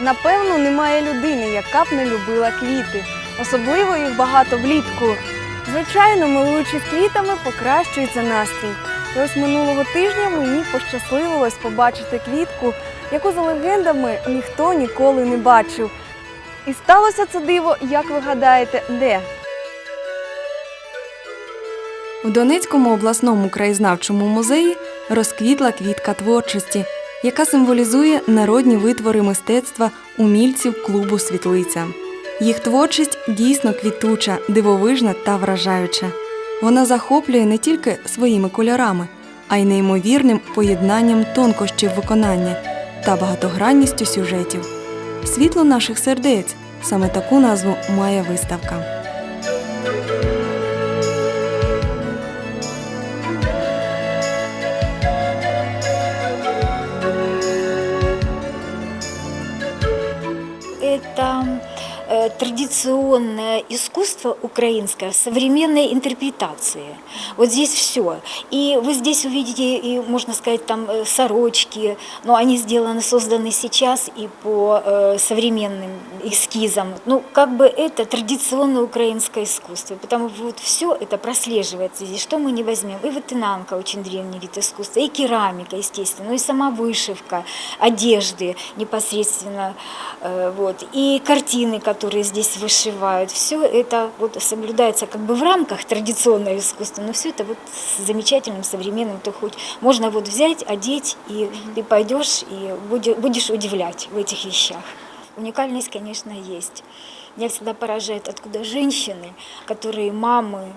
Напевно, немає людини, яка б не любила квіти. Особливо їх багато влітку. Звичайно, милуючись квітами, покращується настрій. І ось минулого тижня мені пощасливилось побачити квітку, яку за легендами ніхто ніколи не бачив. І сталося це диво, як ви гадаєте, де? В Донецькому обласному краєзнавчому музеї розквітла квітка творчості, яка символізує народні витвори мистецтва умільців клубу Світлиця. Їх творчість дійсно квітуча, дивовижна та вражаюча. Вона захоплює не тільки своїми кольорами, а й неймовірним поєднанням тонкощів виконання та багатогранністю сюжетів. Світло наших сердець саме таку назву має виставка. Традиционное искусство украинское в современной интерпретации. Вот здесь все. И вы здесь увидите, и, можно сказать, там э, сорочки, но они сделаны, созданы сейчас и по э, современным эскизам. Ну, как бы это традиционное украинское искусство, потому вот все это прослеживается здесь, что мы не возьмем. И ватынанка очень древний вид искусства, и керамика, естественно, ну и сама вышивка, одежды непосредственно, э, вот, и картины, которые здесь вышивают. Все это вот соблюдается как бы в рамках традиционного искусства, но все это вот с замечательным современным, то хоть можно вот взять, одеть, и ты пойдешь и буде- будешь удивлять в этих вещах. Уникальность, конечно, есть. Меня всегда поражает, откуда женщины, которые мамы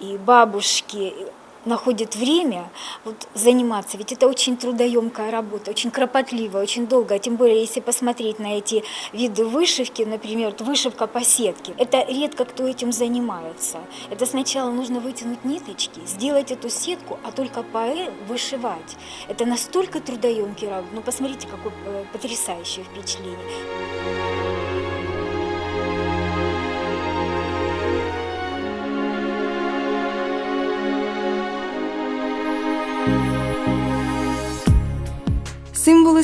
и бабушки находят время вот, заниматься. Ведь это очень трудоемкая работа, очень кропотливая, очень долго. Тем более, если посмотреть на эти виды вышивки, например, вот вышивка по сетке, это редко кто этим занимается. Это сначала нужно вытянуть ниточки, сделать эту сетку, а только по э- вышивать. Это настолько трудоемкий работа. Ну, посмотрите, какое э, потрясающее впечатление.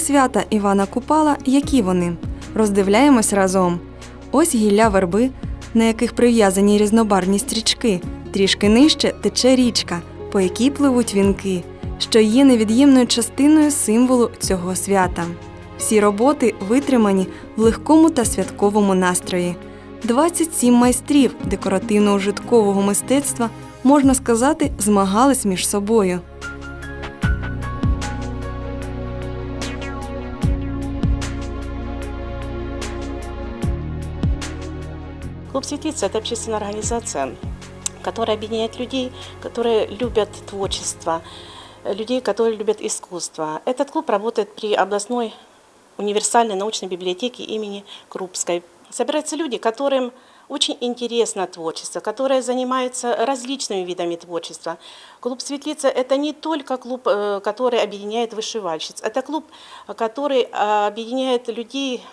Свята Івана Купала, які вони? Роздивляємось разом. Ось гілля верби, на яких прив'язані різнобарвні стрічки. Трішки нижче тече річка, по якій пливуть вінки, що є невід'ємною частиною символу цього свята. Всі роботи витримані в легкому та святковому настрої. 27 майстрів декоративно-ужиткового мистецтва, можна сказати, змагались між собою. «Светлица» – это общественная организация, которая объединяет людей, которые любят творчество, людей, которые любят искусство. Этот клуб работает при областной универсальной научной библиотеке имени Крупской. Собираются люди, которым очень интересно творчество, которые занимаются различными видами творчества. Клуб «Светлица» – это не только клуб, э, который объединяет вышивальщиц, это клуб, который э, объединяет людей,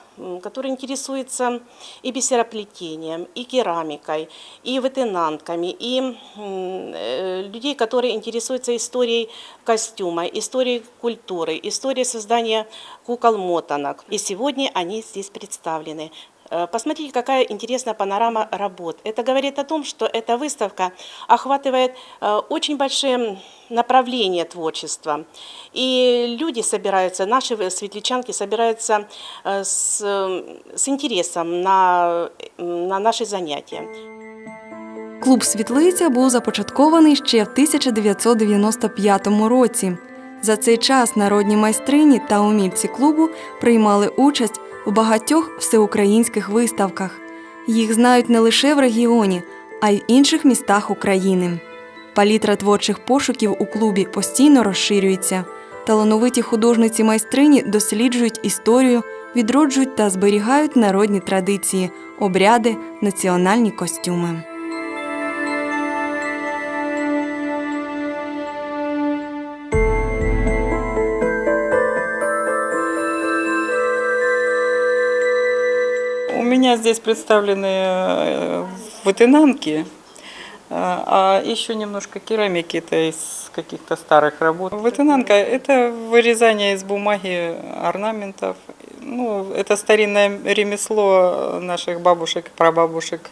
которые интересуются и бисероплетением, и керамикой, и вытынанками, и э, людей, которые интересуются историей костюма, историей культуры, историей создания кукол-мотанок. И сегодня они здесь представлены. Э, Посмотрите, какая интересная панорама работ. Это говорит о том, что эта выставка охватывает э, очень большие направления творчества. И люди собираются, наши вы- светлячанки собираются э, с, э, с интересом на, э, на наши занятия. Клуб Світлиця був започаткований ще в 1995 році. За цей час народні майстрині та умільці клубу приймали участь у багатьох всеукраїнських виставках. Їх знають не лише в регіоні, а й в інших містах України. Палітра творчих пошуків у клубі постійно розширюється. Талановиті художниці майстрині досліджують історію, відроджують та зберігають народні традиції, обряди, національні костюми. меня здесь представлены э, вытынанки, э, а еще немножко керамики, это из каких-то старых работ. Вытынанка – это вырезание из бумаги орнаментов, ну, это старинное ремесло наших бабушек, прабабушек.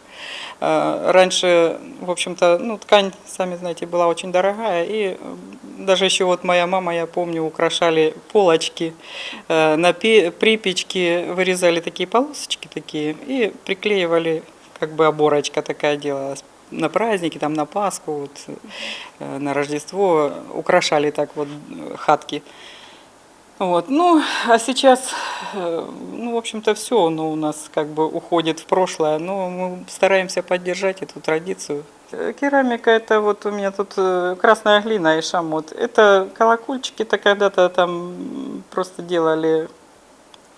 Э, Раньше, в общем-то, ну, ткань, сами знаете, была очень дорогая. И даже еще вот моя мама, я помню, украшали полочки э, на пе- припечки, вырезали такие полосочки такие и приклеивали, как бы оборочка такая делалась. На праздники, там на Пасху, вот, э, на Рождество украшали так вот э, хатки. Вот. Ну, а сейчас, э, ну, в общем-то, все ну, у нас как бы уходит в прошлое, но мы стараемся поддержать эту традицию. Керамика это вот у меня тут красная глина и шамот. Это колокольчики, это когда-то там просто делали,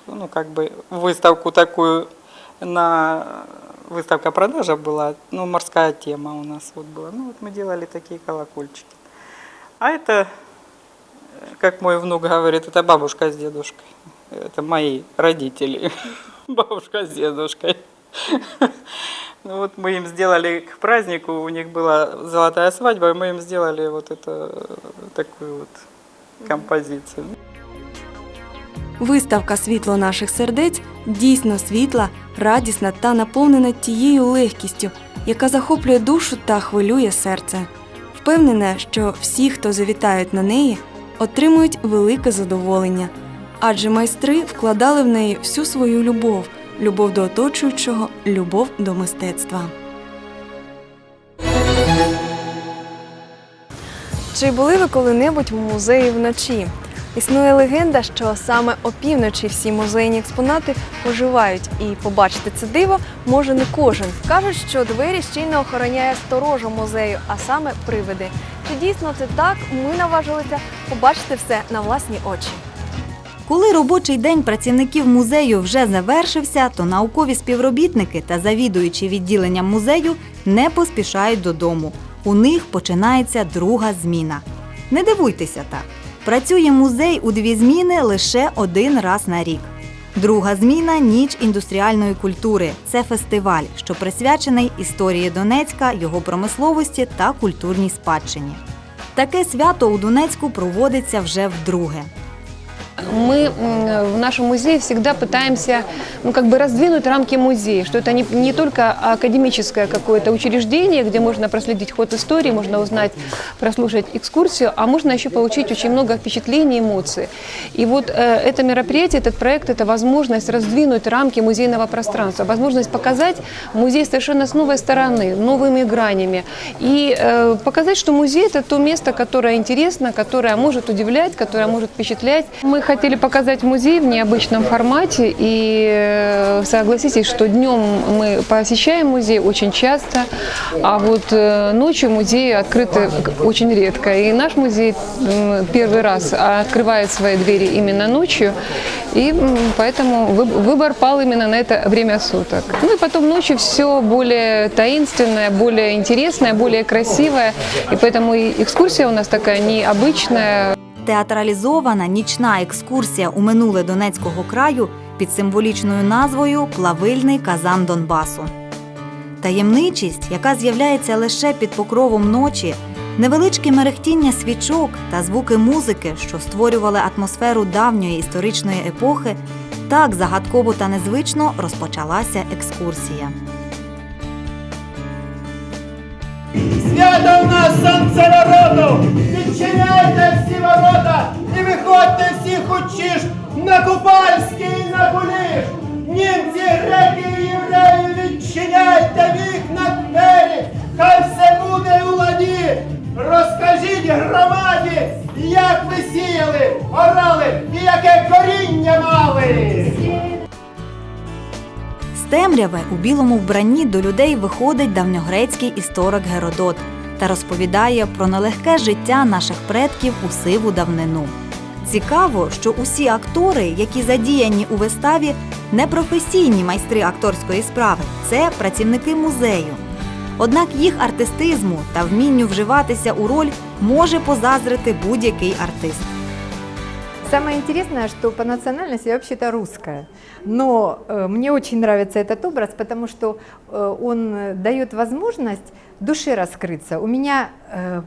ну, как бы выставку такую на выставка продажа была, ну, морская тема у нас вот была. Ну, вот мы делали такие колокольчики. А это как мой внук говорит, это бабушка с дедушкой. Это мои родители. Бабушка с дедушкой. Ну вот мы им сделали к празднику, у них была золотая свадьба, и мы им сделали вот это, такую вот композицию. Виставка Світло наших сердець дійсно світла, радісна та наповнена тією легкістю, яка захоплює душу та хвилює серце. Впевнена, що всі, хто завітають на неї, отримують велике задоволення, адже майстри вкладали в неї всю свою любов, любов до оточуючого, любов до мистецтва. Чи були ви коли-небудь в музеї вночі? Існує легенда, що саме опівночі всі музейні експонати оживають, і побачити це диво може не кожен. Кажуть, що двері щільно охороняє сторожа музею, а саме привиди. Чи дійсно це так? Ми наважилися побачити все на власні очі. Коли робочий день працівників музею вже завершився, то наукові співробітники та завідуючі відділенням музею не поспішають додому. У них починається друга зміна. Не дивуйтеся так. Працює музей у дві зміни лише один раз на рік. Друга зміна ніч індустріальної культури. Це фестиваль, що присвячений історії Донецька, його промисловості та культурній спадщині. Таке свято у Донецьку проводиться вже вдруге. Мы в нашем музее всегда пытаемся ну, как бы раздвинуть рамки музея, что это не, не только академическое какое-то учреждение, где можно проследить ход истории, можно узнать, прослушать экскурсию, а можно еще получить очень много впечатлений, эмоций. И вот э, это мероприятие, этот проект, это возможность раздвинуть рамки музейного пространства, возможность показать музей совершенно с новой стороны, новыми гранями. И э, показать, что музей – это то место, которое интересно, которое может удивлять, которое может впечатлять. Мы хотели показать музей в необычном формате, и э, согласитесь, что днем мы посещаем музей очень часто, а вот э, ночью музеи открыты очень редко. И наш музей первый раз открывает свои двери именно ночью, и поэтому вы- выбор пал именно на это время суток. Ну и потом ночью все более таинственное, более интересное, более красивое, и поэтому и экскурсия у нас такая необычная, Театралізована нічна екскурсія у минуле Донецького краю під символічною назвою Плавильний казан Донбасу. Таємничість, яка з'являється лише під покровом ночі, невеличке мерехтіння свічок та звуки музики, що створювали атмосферу давньої історичної епохи, так загадково та незвично розпочалася екскурсія. Свято в нас сонце народу! Відчиняйте всі ворота і виходьте всі хочеш на Купальський на Куліш! Німці, греки і євреї, відчиняйте вікна двері! Хай все буде у ладі! Розкажіть громаді, як ви сіяли, орали і яке коріння мали! З темряви у білому вбранні до людей виходить давньогрецький історик Геродот та розповідає про нелегке життя наших предків у сиву давнину. Цікаво, що усі актори, які задіяні у виставі, не професійні майстри акторської справи, це працівники музею. Однак їх артистизму та вмінню вживатися у роль може позазрити будь-який артист. Самое интересное, что по национальности я вообще-то русская. Но э, мне очень нравится этот образ, потому что э, он э, дает возможность душе раскрыться. У меня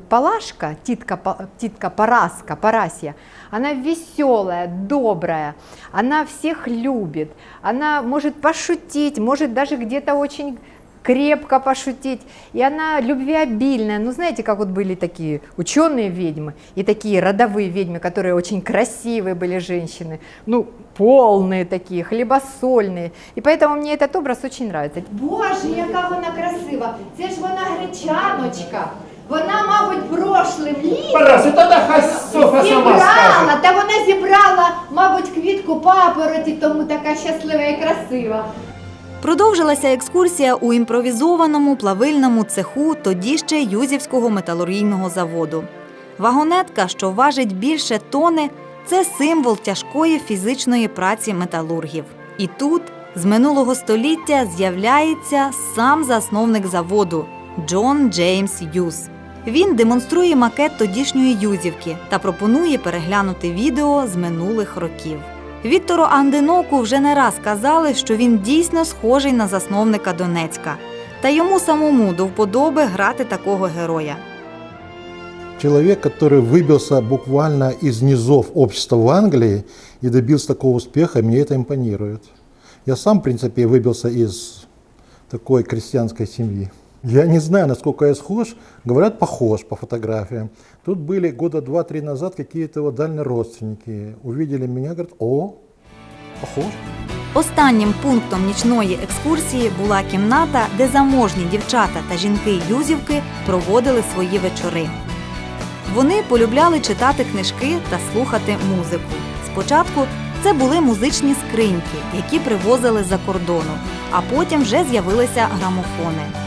Палашка, титка, титка Параска, Парасья, она веселая, добрая, она всех любит, она может пошутить, может даже где-то очень крепко пошутить, и она любвеобильная. Ну, знаете, как вот были такие ученые ведьмы и такие родовые ведьмы, которые очень красивые были женщины, ну, полные такие, хлібосольные. И поэтому мне этот образ очень нравится. Боже, яка вона красива! Це ж вона гречаночка. Вона, мабуть, прошлим літом Парас, то та хай Софа сама скаже. зібрала, та вона зібрала, мабуть, квітку папороті, тому така щаслива і красива. Продовжилася екскурсія у імпровізованому плавильному цеху тоді ще Юзівського металургійного заводу. Вагонетка, що важить більше тони, це символ тяжкої фізичної праці металургів. І тут з минулого століття з'являється сам засновник заводу Джон Джеймс Юз. Він демонструє макет тодішньої Юзівки та пропонує переглянути відео з минулих років. Віктору Анденоку вже не раз казали, що він дійсно схожий на засновника Донецька, та йому самому до вподоби грати такого героя. Человек, который выбился буквально из низов общества в Англии и добился такого успеха, мне это импонирует. Я сам, в принципе, выбился из такой крестьянской семьи. Я не знаю, насколько я схож. Говорят, похож по фотографиям. Тут были года два-три назад какие-то его дальние родственники. Увидели меня, говорят, о, похож. Останнім пунктом нічної екскурсії була кімната, де заможні дівчата та жінки Юзівки проводили свої вечори. Вони полюбляли читати книжки та слухати музику. Спочатку це були музичні скриньки, які привозили за кордону, а потім вже з'явилися грамофони.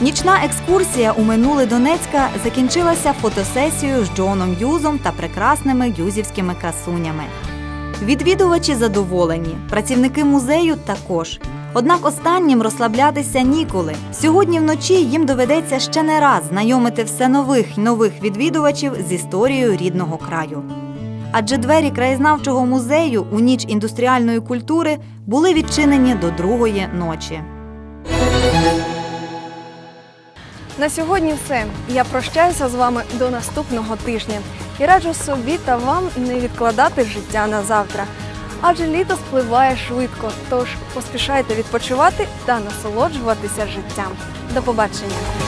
Нічна екскурсія у минуле Донецька закінчилася фотосесією з Джоном Юзом та прекрасними юзівськими красунями. Відвідувачі задоволені, працівники музею також. Однак останнім розслаблятися ніколи. Сьогодні вночі їм доведеться ще не раз знайомити все нових й нових відвідувачів з історією рідного краю. Адже двері краєзнавчого музею у ніч індустріальної культури були відчинені до другої ночі. На сьогодні все. Я прощаюся з вами до наступного тижня і раджу собі та вам не відкладати життя на завтра. Адже літо спливає швидко, тож поспішайте відпочивати та насолоджуватися життям. До побачення!